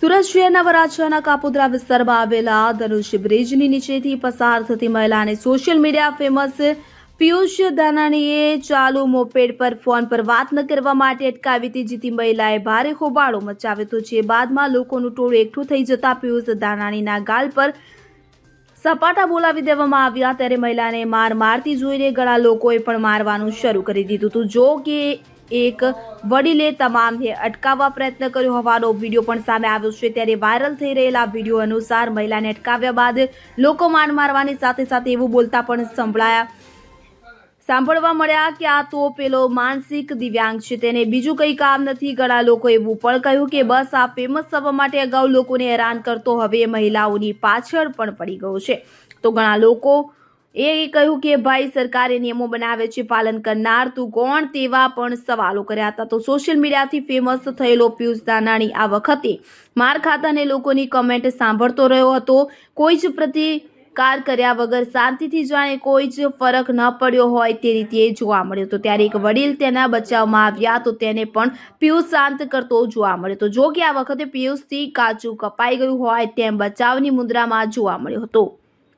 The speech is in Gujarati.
સુરત શહેરના વરાછાના કાપોદ્રા વિસ્તારમાં આવેલા ધનુષ બ્રિજની નીચેથી પસાર થતી મહિલાને સોશિયલ મીડિયા ફેમસ પિયુષ ધાનાણીએ ચાલુ મોપેડ પર ફોન પર વાત ન કરવા માટે અટકાવી હતી, જેથી મહિલાએ ભારે હોબાળો મચાવ્યો હતો, જે બાદમાં લોકોનું ટોળું એકઠું થઈ જતા પિયુષ ધાનાણીના ગાલ પર સપાટા બોલાવી દેવામાં આવ્યા. ત્યારે મહિલાને માર મારતી જોઈને ઘણા લોકોએ પણ મારવાનું શરૂ કરી દીધું હતું. જો કે એક વડીલે તમામને અટકાવવા પ્રયત્ન કર્યો હોવાનો વીડિયો પણ સામે આવ્યો છે. ત્યારે વાયરલ થઈ રહેલા વીડિયો અનુસાર મહિલાને અટકાવ્યા બાદ લોકો માર મારવાની સાથે સાથે એવું બોલતા પણ સંભળાયા. સાંભળવા મળ્યા કે આ તો પેલો માનસિક દિવ્યાંગ છે. તેને બીજું કંઈ કામ નથી. ઘણા લોકો એવું પણ કહ્યું કે બસ આ ફેમસ થવા માટે અગાઉ લોકોને હેરાન કરતો હવે મહિલાઓની પાછળ પણ પડી ગયો છે. તો ઘણા લોકો એ કહ્યું કે ભાઈ સરકારે નિયમો બનાવે છે, પાલન કરનાર, તું કોણ તેવા પણ સવાલો કર્યા હતા. તો સોશિયલ મીડિયાથી ફેમસ થયેલો પિયુષ દાનાણી આ વખતે માર ખાતાને લોકોની કમેન્ટ સાંભળતો રહ્યો હતો. કોઈ જ પ્રતિકાર કર્યા વગર શાંતિથી જાણે કોઈ જ ફરક ન પડ્યો હોય તે રીતે જોવા મળ્યો. તો ત્યારે એક વડીલ તેના બચાવમાં આવ્યા તો તેને પણ પિયુષ શાંત કરતો જોવા મળ્યો. તો જો કે આ વખતે પિયુષથી કાચું કપાઈ ગયું હોય તેમ બચાવની મુદ્રામાં જોવા મળ્યો હતો.